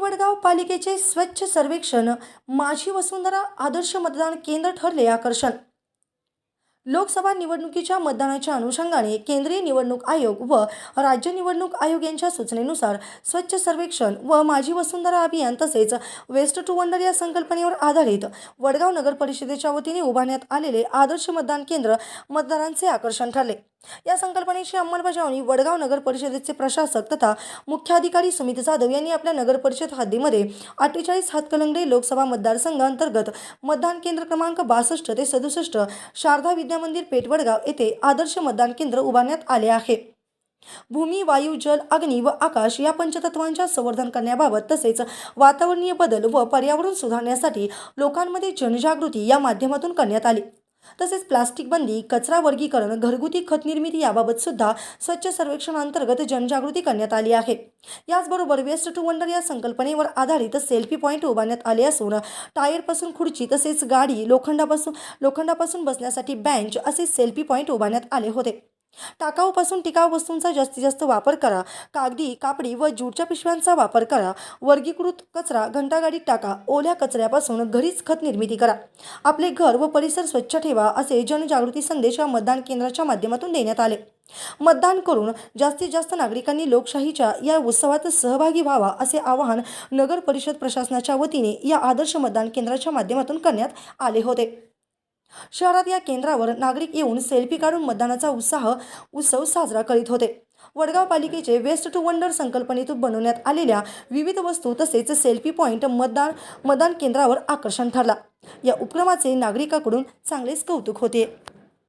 वडगाव पालिकेचे स्वच्छ सर्वेक्षण माझी वसुंधरा आदर्श मतदान केंद्र ठरले आकर्षण. लोकसभा निवडणुकीच्या मतदानाच्या अनुषंगाने केंद्रीय निवडणूक आयोग व राज्य निवडणूक आयोग यांच्या सूचनेनुसार स्वच्छ सर्वेक्षण व माझी वसुंधरा अभियान तसेच वेस्ट टू वंडर या संकल्पनेवर आधारित वडगाव नगर परिषदेच्या वतीने उभारण्यात आलेले आदर्श मतदान केंद्र मतदारांचे आकर्षण ठरले. या संकल्पनेची अंमलबजावणी वडगाव नगर परिषदेचे प्रशासक तथा मुख्याधिकारी सुमित जाधव यांनी आपल्या नगर परिषद हद्दीमध्ये अठ्ठेचाळीस हातकलंगडे लोकसभा मतदारसंघ अंतर्गत मतदान केंद्र क्रमांक बासष्ट ते सदुसष्ट शारदा विद्यामंदिर पेठ वडगाव येथे आदर्श मतदान केंद्र उभारण्यात आले आहे. भूमी वायू जल अग्नी व आकाश या पंचतत्वांच्या संवर्धन करण्याबाबत तसेच वातावरणीय बदल व पर्यावरण सुधारण्यासाठी लोकांमध्ये जनजागृती या माध्यमातून करण्यात आली. तसेच प्लास्टिक बंदी कचरा वर्गीकरण घरगुती खत निर्मिती याबाबत सुद्धा स्वच्छ सर्वेक्षण अंतर्गत जनजागृती करण्यात आली आहे. याचबरोबर वेस्ट टू वंडर या संकल्पनेवर आधारित सेल्फी पॉईंट उभारण्यात आले असून टायरपासून खुर्ची तसेच गाडी लोखंडापासून लोखंडापासून बसण्यासाठी बेंच असे सेल्फी पॉईंट उभारण्यात आले होते. टाकाऊपासून टिकाऊ वस्तूंचा जास्तीत जास्त वापर करा. कागदी कापडी व ज्यूटच्या पिशव्यांचा वापर करा. वर्गीकृत कचरा घंटागाडीत टाका. ओल्या कचऱ्यापासून घरीच खत निर्मिती करा. आपले घर व परिसर स्वच्छ ठेवा असे जनजागृती संदेश या मतदान केंद्राच्या माध्यमातून देण्यात आले. मतदान करून जास्तीत जास्त नागरिकांनी लोकशाहीच्या या उत्सवात सहभागी व्हावा असे आवाहन नगर परिषद प्रशासनाच्या वतीने या आदर्श मतदान केंद्राच्या माध्यमातून करण्यात आले होते. शहरात या केंद्रावर नागरिक येऊन सेल्फी काढून मतदानाचा उत्साह उत्सव साजरा करीत होते. वडगाव पालिकेचे वेस्ट टू वंडर संकल्पनेतून बनवण्यात आलेल्या विविध वस्तू तसेच सेल्फी पॉईंट मतदान मतदान केंद्रावर आकर्षण ठरला. या उपक्रमाचे नागरिकांकडून चांगलेच कौतुक होते.